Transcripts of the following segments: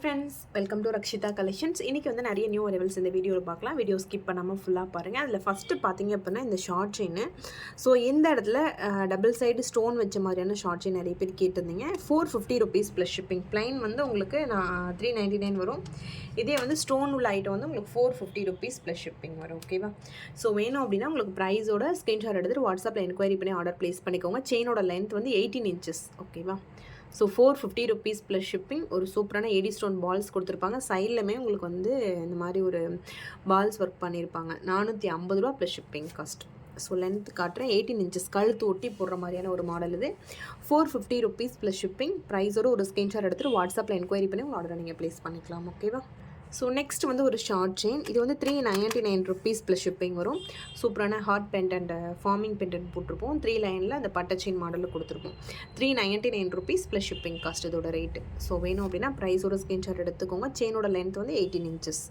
Friends welcome to Rakshitha collections இன்றைக்கி வந்து நிறைய நியூ அரைவல்ஸ் இந்த வீடியோவில் பார்க்கலாம். வீடியோ ஸ்கிப் பண்ணாமல் ஃபுல்லாக பாருங்கள் அதில் ஃபஸ்ட்டு பார்த்தீங்க அப்படின்னா இந்த ஷார்ட் செயின் ஸோ இந்த இடத்துல டபுள் சைடு ஸ்டோன் வச்ச மாதிரியான ஷார்ட் செயின் நிறைய பேர் கேட்டிருந்தீங்க. Four fifty rupees plus shipping plain வந்து உங்களுக்கு நான் த்ரீ நைன்ட்டி நைன் வரும். இதே வந்து ஸ்டோன் உள்ள ஐட்டம் வந்து உங்களுக்கு four fifty rupees plus shipping வரும். ஓகேவா ஸோ வேணும் அப்படின்னா உங்களுக்கு ப்ரைஸோட ஸ்க்ரீன்ஷாட் எடுத்துகிட்டு வாட்ஸ்அப்பில் என்கொயரி பண்ணி ஆர்டர் ப்ளேஸ் பண்ணிக்கோங்க. செயினோட லென்த் வந்து எயிட்டீன் இன்ச்சஸ் ஓகேவா so four fifty rupees plus shipping ஒரு சூப்பரான எடி ஸ்டோன் பால்ஸ் கொடுத்துருப்பாங்க. சைட்லமே உங்களுக்கு வந்து இந்த மாதிரி ஒரு பால்ஸ் ஒர்க் பண்ணியிருப்பாங்க. நானூற்றி ஐம்பது ரூபா plus shipping cost so length காட்டுறேன். எயிட்டீன் இன்ச்சஸ் கழுத்து ஒட்டி போடுற மாதிரியான ஒரு மாடல் இது. Four fifty rupees plus shipping ப்ரைஸோட ஒரு ஸ்க்ரீன்ஷாட் எடுத்துகிட்டு வாட்ஸ்அப்பில் என்கொயரி பண்ணி உங்கள் ஆர்டரை நீங்கள் ப்ளேஸ் பண்ணிக்கலாம். ஓகேவா ஸோ நெக்ஸ்ட் வந்து ஒரு ஷார்ட் செயின் இது வந்து three ninety nine rupees plus shipping வரும் சூப்பரான heart pendant forming pendant போட்டிருப்போம். த்ரீ லைனில் அந்த பட்டை செயின் மாடலில் கொடுத்துருப்போம். Three ninety nine rupees plus shipping cost இதோட ரேட்டு ஸோ வேணும் அப்படின்னா ப்ரைஸோட ஸ்கிரீன்ஷாட் எடுத்துக்கோங்க. செயினோட லென்த் வந்து eighteen inches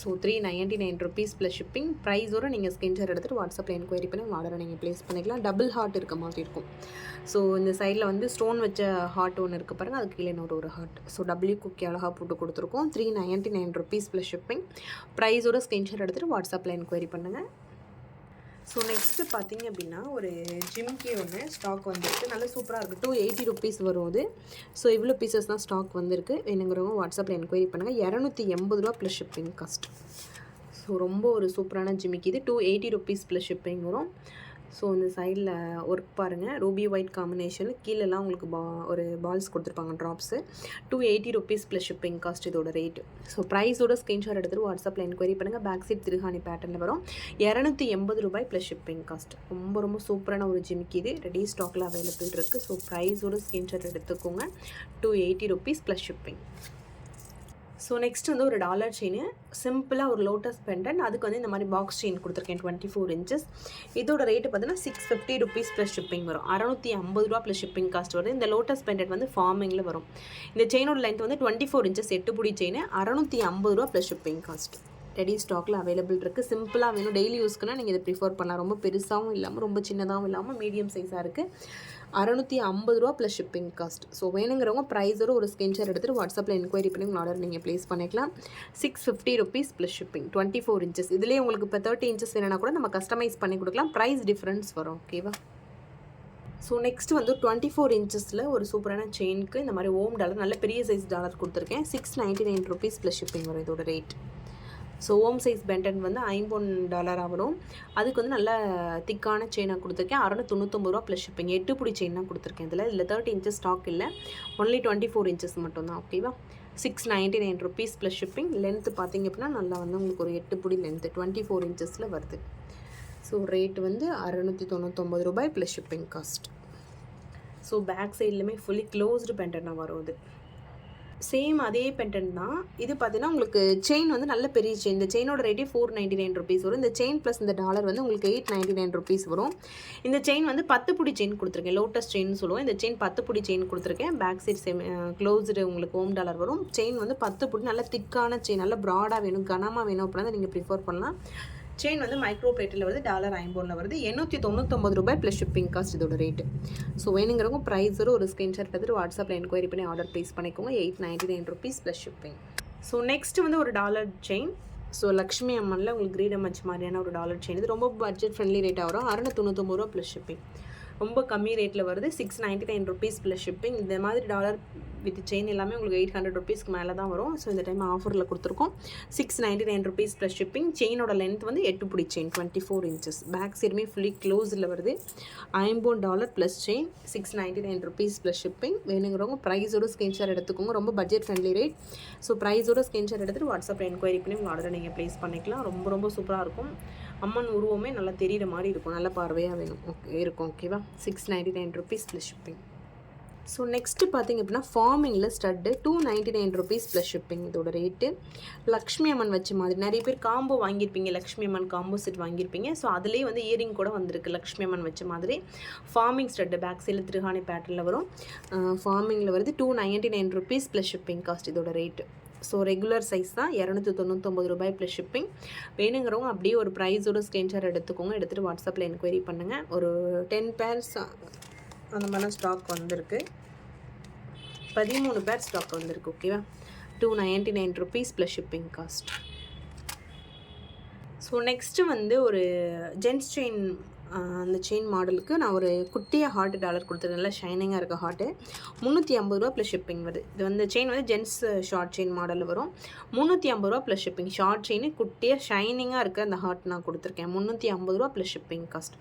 so three ninety nine rupees plus shipping ப்ரைஸோட நீங்கள் ஸ்கின்ஷாட் எடுத்துகிட்டு வாட்ஸ்அப்பில் என்கொயரி பண்ணி உங்கள் ஆர்டரை நீங்கள் ப்ளேஸ் பண்ணிக்கலாம். டபுள் ஹார்ட் இருக்க மாதிரி இருக்கும். ஸோ இந்த சைடில் வந்து ஸ்டோன் வச்ச ஹார்ட் ஒன்று இருக்குது பாருங்கள் அதுக்கு கீழே இன்னொரு ஒரு ஹார்ட் ஸோ டபுள்யூ குக்கி அழகாக போட்டு கொடுத்துருக்கோம். Three ninety nine rupees plus shipping ப்ரைஸோட screenshot எடுத்துகிட்டு வாட்ஸ்அப்பில் என்கொயரி பண்ணுங்கள் ஸோ நெக்ஸ்ட்டு பார்த்தீங்க அப்படின்னா ஒரு ஜிம்கி ஒன்று ஸ்டாக் வந்திருக்கு. நல்ல சூப்பராக இருக்குது டூ எயிட்டி ருபீஸ் வரும் அது. ஸோ இவ்வளோ பீசஸ் தான் ஸ்டாக் வந்திருக்கு. வேணுங்கிறவங்க வாட்ஸ்அப்பில் என்கொயரி பண்ணுங்கள் இரநூத்தி எண்பது ரூபா ப்ளஸ் ஷிப்பிங் காஸ்ட் ஸோ ரொம்ப ஒரு சூப்பரான ஜிமிக்கி இது. Two eighty rupees plus shipping வரும். ஸோ இந்த சைடில் ஒர்க் பாருங்கள் ரூபி ஒயிட் காம்பினேஷனில் கீழெல்லாம் உங்களுக்கு பா ஒரு பால்ஸ் கொடுத்துருப்பாங்க drops two eighty rupees plus shipping cost இதோட ரேட் ஸோ ப்ரைஸோட ஸ்க்ரீன்ஷாட் எடுத்துகிட்டு வாட்ஸ்அப்பில் என்கொயரி பண்ணுங்கள் பேக் சைட் திருஹானி பேட்டர்னில் வரும். இரநூத்தி எண்பது ரூபாய் ப்ளஸ் ஷிப்பிங் காஸ்ட் ரொம்ப ரொம்ப சூப்பரான ஒரு ஜிமிக்கி இது. ரெடி ஸ்டாக்கில் அவைலபிள் இருக்குது ஸோ ப்ரைஸோட ஸ்க்ரீன்ஷாட் எடுத்துக்கோங்க. Two eighty rupees plus shipping so next வந்து ஒரு டாலர் செயின் சிம்பிளாக ஒரு லோட்டஸ் பெண்டன் அதுக்கு வந்து இந்த மாதிரி பாக்ஸ் செயின் கொடுத்துருக்கேன் டுவெண்ட்டி ஃபோர் இன்ச்சஸ் இதோட ரேட்டு பார்த்தீங்கன்னா six fifty rupees plus shipping வரும். அறநூற்றி ஐம்பது ரூபா ப்ளஸ் ஷிப்பிங் காஸ்ட் வருது இந்த லோட்டஸ் பெண்டன்ட் வந்து ஃபார்மிங்கில் வரும். இந்த செயினோட லென்த் வந்து டுவெண்ட்டி ஃபோர் இன்ச்சஸ் எட்டு புடி செயின் அறநூற்றி ஐம்பது ரூபா ப்ளஸ் ஷிப்பிங் காஸ்ட் ரெடி ஸ்டாக்கில் அவைலபிள் இருக்குது சிம்பிளாக வேணும். டெய்லி யூஸ்க்குன்னா நீங்கள் இதை ப்ரிஃபர் பண்ணலாம். ரொம்ப பெருசாகவும் இல்லாமல் ரொம்ப சின்னதாகவும் இல்லாமல் மீடியம் சைஸாக இருக்குது அறநூற்றி ஐம்பது ரூபா ப்ளஸ் ஷிப்பிங் காஸ்ட் ஸோ வேணுங்கிறவங்க ப்ரைஸோட ஒரு ஸ்கிரீன்ஷாட் எடுத்துகிட்டு வாட்ஸ்அப்பில் என்கொயரி பண்ணி உங்கள் ஆர்டர் நீங்கள் ப்ளேஸ் பண்ணிக்கலாம். Six fifty rupees plus shipping twenty four inches இதுலேயே உங்களுக்கு இப்போ தேர்ட்டி இன்ச்சஸ் வேணும்னா கூட நம்ம கஸ்டமைஸ் பண்ணி கொடுக்கலாம். ப்ரைஸ் டிஃப்ரென்ஸ் வரும் ஓகேவா ஸோ நெக்ஸ்ட் வந்து டுவெண்ட்டி ஃபோர் இன்ச்சஸில் ஒரு சூப்பரான செயினுக்கு இந்த மாதிரி ஓம் டாலர் நல்ல பெரிய சைஸ் டாலர் கொடுத்துருக்கேன். Six ninety nine rupees plus shipping வரும் இதோட rate so Om size pendant வந்து ஐம்பொன் டாலராக வரும் அதுக்கு வந்து நல்ல திக்கான செயினாக கொடுத்துருக்கேன். அறநூற்றி தொண்ணூத்தொம்பது ரூபா ப்ளஸ் ஷிப்பிங் எட்டு பிடி செயினாக கொடுத்துருக்கேன் இதில். இதில் தேர்ட்டி இன்ச்சஸ் ஸ்டாக் இல்லை. ஒன்லி டுவெண்ட்டி ஃபோர் இன்ச்சஸ் மட்டும்தான். ஓகேவா six ninety nine rupees plus shipping length பார்த்தீங்க அப்படின்னா நல்லா வந்து உங்களுக்கு ஒரு எட்டு பிடி லென்த்து டுவெண்ட்டி ஃபோர் இன்ச்சஸில் வருது. ஸோ ரேட் வந்து அறநூற்றி தொண்ணூத்தொம்பது ரூபாய் plus shipping cost so back சைட்லையுமே fully closed பெண்டனாக வரும் அது சேம் அதே பெண்டன் தான். இது பார்த்தீங்கன்னா உங்களுக்கு செயின் வந்து நல்ல பெரிய செயின் இந்த செயினோட ரேட்டே ஃபோர் நைன்டி நைன் ருபீஸ் வரும். இந்த செயின் ப்ளஸ் இந்த டாலர் வந்து உங்களுக்கு எயிட் நைன்டி நைன் ருபீஸ் வரும். இந்த செயின் வந்து பத்து புடி செயின் கொடுத்துருக்கேன். லோட்டஸ் செயின் சொல்லுவோம். இந்த செயின் பத்து புடி செயின் கொடுத்துருக்கேன். பேக் சைட் சேம் க்ளோஸ்டு உங்களுக்கு ஹோம் டாலர் வரும். செயின் வந்து பத்து புடி நல்ல திக்கான செயின் நல்ல ப்ராடாக வேணும் கனமாக வேணும் அப்படின்னா நீங்கள் ப்ரிஃபர் பண்ணலாம். செயின் வந்து மைக்ரோ பிளேட்டில் வருது டாலர் ஐம்போனில் வருது. எண்ணூற்றி தொண்ணூத்தொம்பது ரூபாய் ப்ளஸ் ஷிப்பிங் காஸ்ட் இதோட ரேட்டு ஸோ வேணுங்கிறவங்க ப்ரைஸரும் ஒரு ஸ்க்ரீன்ஷாட் எடுத்துட்டு வாட்ஸ்அப்பில் என்கொயரி பண்ணி ஆர்டர் ப்ளேஸ் பண்ணிக்கோங்க. Eight ninety nine rupees plus shipping so next வந்து ஒரு டாலர் செயின் ஸோ லக்ஷ்மி அம்மனில் உங்களுக்கு கிரீடம் வச்ச மாதிரியான ஒரு டாலர் செயின் இது ரொம்ப பட்ஜெட் ஃப்ரெண்ட்லி ரேட்டாக வரும். அறுநூத்தி தொண்ணூத்தொம்பது ரூபா ப்ளஸ் ஷிப்பிங் ரொம்ப கம்மி ரேட்டில் வருது. Six ninety nine rupees plus shipping இந்த மாதிரி டாலர் வித் செயின் எல்லாமே உங்களுக்கு எயிட் ஹண்ட்ரட் ருபீஸ்க்கு மேலே தான் வரும். ஸோ இந்த டைம் ஆஃபரில் கொடுத்துருக்கோம். Six ninety nine rupees plus shipping செயினோட length வந்து எட்டு பிடி chain twenty four inches back சைடுமே ஃபுல்லி க்ளோஸில் வருது. ஐம்போன் dollar plus chain six ninety nine rupees plus shipping வேணுங்கிறவங்க ப்ரைஸோட ஸ்க்ரீன்ஷாட் எடுத்துக்கோங்க. ரொம்ப பட்ஜெட் ஃப்ரெண்ட்லி ரேட் ஸோ ப்ரைஸோட ஸ்க்ரீன்ஷாட் எடுத்துகிட்டு வாட்ஸ்அப்பில் என்கொயரி பண்ணி உங்கள் ஆர்டரை நீங்கள் ப்ளேஸ் பண்ணிக்கலாம். ரொம்ப ரொம்ப சூப்பராக இருக்கும். அம்மன் உருவமே நல்லா தெரிகிற மாதிரி இருக்கும். நல்ல பார்வையாக வேணும். ஓகே இருக்கும் ஓகேவா six ninety nine rupees plus shipping so next பார்த்தீங்க அப்படின்னா ஃபார்மிங்கில் stud two ninety nine rupees plus shipping இதோட ரேட்டு லக்ஷ்மி அம்மன் வச்ச மாதிரி நிறைய பேர் காம்போ வாங்கியிருப்பீங்க. லக்ஷ்மி அம்மன் காம்போ செட் வாங்கியிருப்பீங்க. ஸோ அதுலேயே வந்து இயரிங் கூட வந்திருக்கு. லக்ஷ்மி அம்மன் வச்ச மாதிரி ஃபார்மிங் ஸ்டட்டு பேக் சைடில் திருஹானி பேட்டர்னில் வரும். ஃபார்மிங்கில் வருது two ninety nine rupees plus shipping cost இதோட ரேட்டு ஸோ ரெகுலர் சைஸ் தான். இரநூத்தி தொண்ணூத்தொம்பது ரூபாய் ப்ளஸ் ஷிப்பிங் வேணுங்கிறவங்க அப்படியே ஒரு ப்ரைஸோட ஸ்க்ரீன்ஷாட் எடுத்துக்கோங்க. எடுத்துகிட்டு வாட்ஸ்அப்பில் என்கொயரி பண்ணுங்கள் ஒரு டென் பேர்ஸ் அந்த மாதிரிலாம் ஸ்டாக் வந்திருக்கு. பதிமூணு பேர் ஸ்டாக் வந்திருக்கு ஓகேவா two ninety nine rupees plus shipping cost so next வந்து ஒரு ஜென்ஸ் செயின் அந்த செயின் மாடலுக்கு நான் ஒரு குட்டியாக ஹார்ட் டாலர் கொடுத்துருக்கேன் நல்லா ஷைனிங்காக இருக்க ஹார்ட்டு முந்நூற்றி ஐம்பது ரூபா ப்ளஸ் ஷிப்பிங் வருது. இது வந்து செயின் வந்து ஜென்ஸ் ஷார்ட் செயின் மாடலில் வரும். முந்நூற்றி ஐம்பது ரூபா ப்ளஸ் ஷிப்பிங் ஷார்ட் செயின் குட்டியாக ஷைனிங்காக இருக்க அந்த ஹார்ட் நான் கொடுத்துருக்கேன். முந்நூற்றி ஐம்பது ரூபா plus shipping cost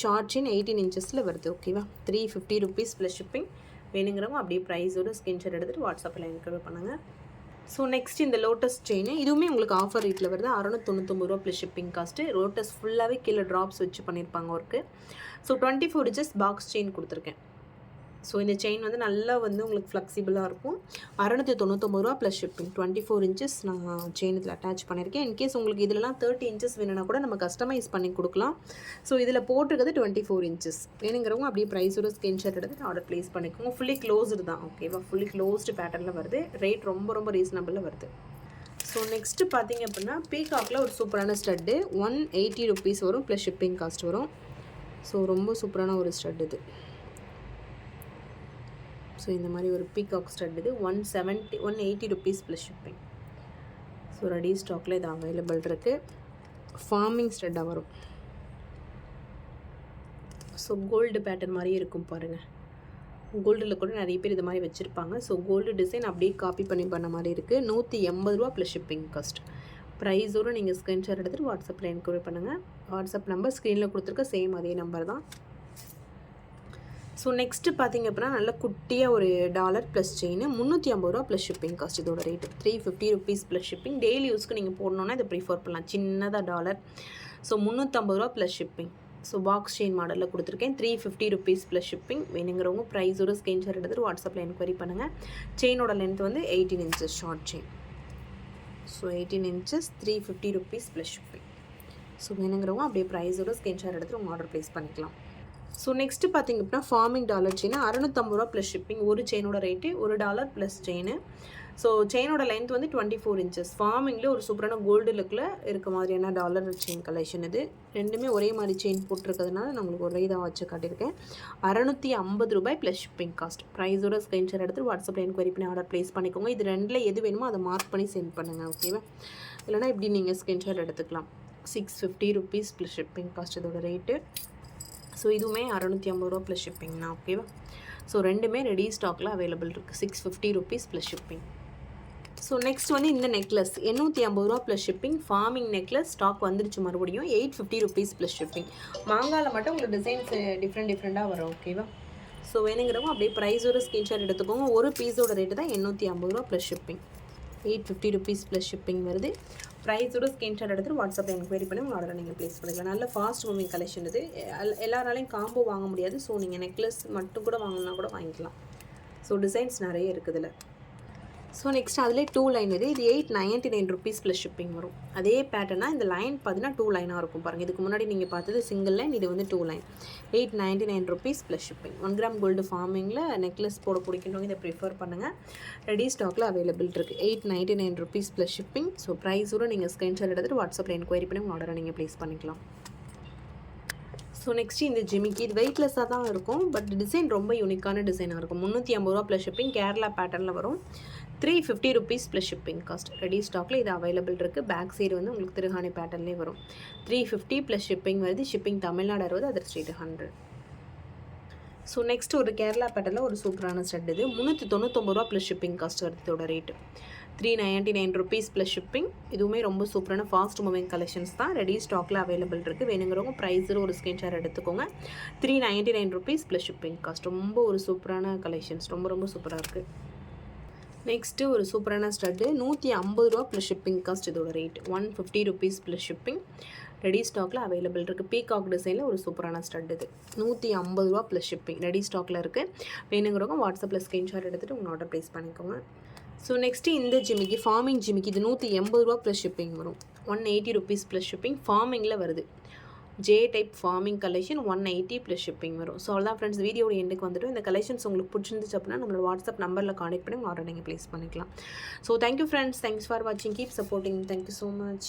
short chain eighteen இன்ச்சஸில் வருது ஓகேவா three fifty rupees plus shipping வேணுங்கிறவங்க அப்படியே ப்ரைஸோட ஸ்கிரீன்ஷாட் எடுத்துகிட்டு வாட்ஸ்அப்பில் என்கொயர் பண்ணுங்கள் ஸோ நெக்ஸ்ட் இந்த லோட்டஸ் செயின் இதுவுமே உங்களுக்கு ஆஃபர் ரேட்டில் வருது. அறநூத்தொண்ணூத்தொம்பது ரூபா ப்ளஸ் ஷிப்பிங் காஸ்ட்டு லோட்டஸ் ஃபுல்லாகவே கீழே ட்ராப்ஸ் வச்சு பண்ணியிருப்பாங்க work so twenty four inches box chain கொடுத்துருக்கேன். ஸோ இந்த செயின் வந்து நல்லா வந்து உங்களுக்கு ஃப்ளெக்சிபிளாக இருக்கும். அறநூற்றி தொண்ணூத்தொம்பது ரூபா plus shipping twenty four inches நான் செயின் இதில் அட்டாச் பண்ணியிருக்கேன். இன்கேஸ் உங்களுக்கு இதிலலாம் தேர்ட்டி இன்ச்சஸ் வேணும்னா கூட நம்ம கஸ்டமைஸ் பண்ணி கொடுக்கலாம். ஸோ இதில் போட்டிருக்கிறது டுவெண்ட்டி ஃபோர் இன்ச்சஸ் வேணுங்கிறவங்க அப்படியே ப்ரைஸோட ஸ்கிரீன்ஷாட் எடுத்து ஆர்டர் ப்ளேஸ் பண்ணிக்கோங்க. ஃபுல்லி க்ளோஸ்டு தான் ஓகேவா ஃபுல்லி க்ளோஸ்டு பேட்டர்னில் வருது. ரேட் ரொம்ப ரொம்ப ரீசனபிளில் வருது. ஸோ நெக்ஸ்ட்டு பார்த்தீங்க அப்படின்னா பீகாக்கில் ஒரு சூப்பரான ஸ்டட்டு ஒன் எயிட்டி ருபீஸ் வரும் ப்ளஸ் ஷிப்பிங் காஸ்ட் வரும். ஸோ ரொம்ப சூப்பரான ஒரு ஸ்டட் இது. ஸோ இந்த மாதிரி ஒரு பீகாக் ஸ்டட் இது one seventy one eighty rupees plus shipping so ready ஸ்டாக்கில் இது அவைலபிள் இருக்குது ஃபார்மிங் ஸ்டட்டாக வரும். ஸோ கோல்டு பேட்டர்ன் மாதிரியே இருக்கும் பாருங்கள் கோல்டில் கூட நிறைய பேர் இது மாதிரி வச்சுருப்பாங்க. ஸோ கோல்டு டிசைன் அப்படியே காப்பி பண்ணி பண்ண மாதிரி இருக்குது நூற்றி எண்பது ரூபா ப்ளஸ் ஷிப்பிங் காஸ்ட் ப்ரைஸோடு நீங்கள் ஸ்க்ரீன்ஷாட் எடுத்துகிட்டு வாட்ஸ்அப்பில் என்கொயரி பண்ணுங்கள் வாட்ஸ்அப் நம்பர் ஸ்க்ரீனில் கொடுத்துருக்க சேம் அதே நம்பர் தான். ஸோ நெக்ஸ்ட்டு பார்த்தீங்க அப்படின்னா நல்ல குட்டியாக ஒரு டாலர் ப்ளஸ் செயின் முந்நூற்றி ஐம்பது ரூபா ப்ளஸ் ஷிப்பிங் காஸ்ட் இதோட rate three fifty rupees plus shipping daily யூஸ்க்கு நீங்கள் போடணுன்னா இதை ப்ரிஃபர் பண்ணலாம். சின்னதாக டாலர் ஸோ முந்நூற்றம்பது ரூபா plus shipping so box chain மாடலில் கொடுத்துருக்கேன். Three fifty rupees plus shipping வேணுங்கிறவங்க ப்ரைஸோட ஸ்க்ரீன்ஷாட் எடுத்துகிட்டு வாட்ஸ்அப்பில் என்கொயரி பண்ணுங்கள் செயினோட லென்த் வந்து eighteen inches short chain so eighteen inches three fifty rupees plus shipping so வேணுங்கிறவங்க அப்படியே ப்ரைஸோட ஸ்க்ரீன்ஷாட் எடுத்துகிட்டு உங்கள் ஆர்டர் ப்ளேஸ் பண்ணிக்கலாம். ஸோ நெக்ஸ்ட்டு பார்த்திங்க அப்படின்னா ஃபார்மிங் டாலர் செயின் அறநூற்றம்பது ரூபா ப்ளஸ் ஷிப்பிங் ஒரு செயினோட ரேட்டு ஒரு டாலர் ப்ளஸ் செயின் ஸோ செயினோட லென்த் வந்து டுவெண்ட்டி ஃபோர் இன்ச்சஸ் ஃபார்மிங்கில் ஒரு சூப்பரான கோல்டு லுக்கில் இருக்க மாதிரியான டாலர் செயின் கலெக்ஷன் இது. ரெண்டுமே ஒரே மாதிரி செயின் போட்டிருக்கிறதுனால நான் உங்களுக்கு ஒரே இதாக வச்சு காட்டியிருக்கேன். அறநூற்றி ஐம்பது ரூபாய் ப்ளஸ் ஷிப்பிங் காஸ்ட் ப்ரைஸோட ஸ்க்ரீன்ஷாட் எடுத்து வாட்ஸ்அப்பில் என்கொயரி பண்ணி ஆர்டர் ப்ளேஸ் பண்ணிக்கோங்க. இது ரெண்டில் எது வேணுமோ அதை மார்க் பண்ணி சென்ட் பண்ணுங்கள் ஓகேவா இல்லைனா இப்படி நீங்கள் ஸ்க்ரீன்ஷாட் எடுத்துக்கலாம். Six fifty rupees plus shipping cost இதோட ரேட்டு ஸோ இதுவுமே அறநூற்றி ஐம்பது ரூபா ப்ளஸ் ஷிப்பிங்ண்ணா ஓகேவா ஸோ ரெண்டுமே ரெடி ஸ்டாக்கில் அவைலபிள் இருக்குது six fifty rupees plus shipping so next வந்து இந்த நெக்லஸ் எண்ணூற்றி ஐம்பது ரூபா plus shipping forming necklace stock வந்துருச்சு மறுபடியும். Eight fifty rupees plus shipping மாங்காவில் மட்டும் உங்களுக்கு டிசைன்ஸ் டிஃப்ரெண்ட் டிஃப்ரெண்ட்டாக வரும் ஓகேவா ஸோ வேணுங்கிறவங்க அப்படியே ப்ரைஸோட ஸ்கிரீன்ஷாட் எடுத்துக்கோங்க. ஒரு பீஸோட ரேட்டு தான் எண்ணூற்றி ஐம்பது ரூபா plus shipping eight fifty rupees plus shipping வருது. ப்ரைஸோட ஸ்கிரீன்ஷாட் எடுத்து வாட்ஸ்அப்பில் என்கொயரி பண்ணி உங்கள் ஆர்டரை நீங்கள் ப்ளேஸ் பண்ணிக்கலாம். நல்ல ஃபாஸ்ட் மூவிங் கலெக்ஷன் இது. எல்லாராலையும் காம்போ வாங்க முடியாது. ஸோ நீங்கள் நெக்லஸ் மட்டும் கூட வாங்கினா கூட வாங்கிக்கலாம். ஸோ டிசைன்ஸ் நிறைய இருக்குதுல்ல ஸோ நெக்ஸ்ட் அதிலே டூ லைன் இது. இது eight ninety nine rupees plus shipping வரும். அதே பேட்டர்னாக இந்த லைன் பார்த்தீங்கன்னா டூ லைனாக இருக்கும் பாருங்கள் இதுக்கு முன்னாடி நீங்கள் பார்த்தது சிங்கிள் லைன் இது வந்து two line eight ninety nine rupees plus shipping one gram gold ஃபார்மிங்கில் necklace போட பிடிக்கணும் இதை ப்ரிஃபர் பண்ணுங்கள் ரெடி ஸ்டாக்கில் அவைலபிள் இருக்குது eight ninety nine rupees plus shipping so ப்ரைஸோடு நீங்கள் ஸ்க்ரீன்ஷாட் எடுத்துகிட்டு வாட்ஸ்அப்பில் என்கொயரி பண்ணி உங்கள் ஆர்டரை நீங்கள் ப்ளேஸ் பண்ணிக்கலாம். ஸோ நெக்ஸ்ட் இந்த ஜிமிக்கி இது வெயிட்லெஸ்ஸாக தான் இருக்கும். பட் டிசைன் ரொம்ப யூனிக்கான டிசைனாக இருக்கும். முந்நூற்றி ஐம்பது ரூபா ப்ளஸ் ஷிப்பிங் கேரளா பேட்டர்னில் வரும். Three fifty rupees plus shipping cost ready ஸ்டாக்கில் இது அவைலபிள் இருக்குது பேக் சைடு வந்து உங்களுக்கு திருகாணி பேட்டர்லேயே வரும். த்ரீ ஃபிஃப்டி ப்ளஸ் ஷிப்பிங் வருது. ஷிப்பிங் தமிழ்நாடு அறுபது other state hundred so next ஒரு கேரளா பேட்டர்னில் ஒரு சூப்பரான ஸ்டட் இது. முந்நூற்றி தொண்ணூத்தொம்பது ரூபா plus shipping cost வருதோட rate three ninety nine rupees plus shipping இதுவுமே ரொம்ப சூப்பரான ஃபாஸ்ட் மூவிங் கலெக்ஷன்ஸ் தான். ரெடி ஸ்டாக்கில் அவைலபிள் இருக்குது வேணுங்கிறவங்க ப்ரைஸில் ஒரு ஸ்க்ரீன்ஷாட் எடுத்துக்கோங்க. Three ninety nine rupees plus shipping cost ரொம்ப ஒரு சூப்பரான கலெக்ஷன்ஸ் ரொம்ப ரொம்ப சூப்பராக இருக்குது நெக்ஸ்ட்டு ஒரு சூப்பரான ஸ்டட்டு. நூற்றி ஐம்பது ரூபா ப்ளஸ் ஷிப்பிங் காஸ்ட் இதோட rate one fifty rupees plus shipping ready ஸ்டாக்கில் அவைலபிள் இருக்குது பீகாக் டிசைனில் ஒரு சூப்பரான ஸ்டட் இது. நூற்றி ஐம்பது ரூபா ப்ளஸ் ஷிப்பிங் ரெடி ஸ்டாக்கில் இருக்குது வேணுங்கிறவங்க வாட்ஸ்அப்பில் ஸ்க்ரீன்ஷாட் எடுத்துகிட்டு உங்கள் ஆர்டர் ப்ளேஸ் பண்ணிக்கோங்க. ஸோ நெக்ஸ்ட்டு இந்த ஜிமிக்கு ஃபார்மிங் ஜிமிக்கு இது நூற்றி எண்பது ரூபா ப்ளஸ் ஷிப்பிங் வரும். One eighty rupees plus shipping ஃபார்மிங்கில் வருது. J type forming collection one eighty plus shipping வரும். ஸோ அவ்வளோதான் ஃப்ரெண்ட்ஸ் வீடியோட எண்டுக்கு வந்துட்டு இந்த கலெக்ஷன்ஸ் உங்களுக்கு பிடிச்சிருந்துச்சு அப்படின்னா நம்மளோட வாட்ஸ்அப் நம்பரில் கான்டெக்ட் பண்ணி ஆர்டர் நீங்கள் ப்ளேஸ் பண்ணிக்கலாம். So thank you friends thanks for வாட்சிங் keep supporting thank you so much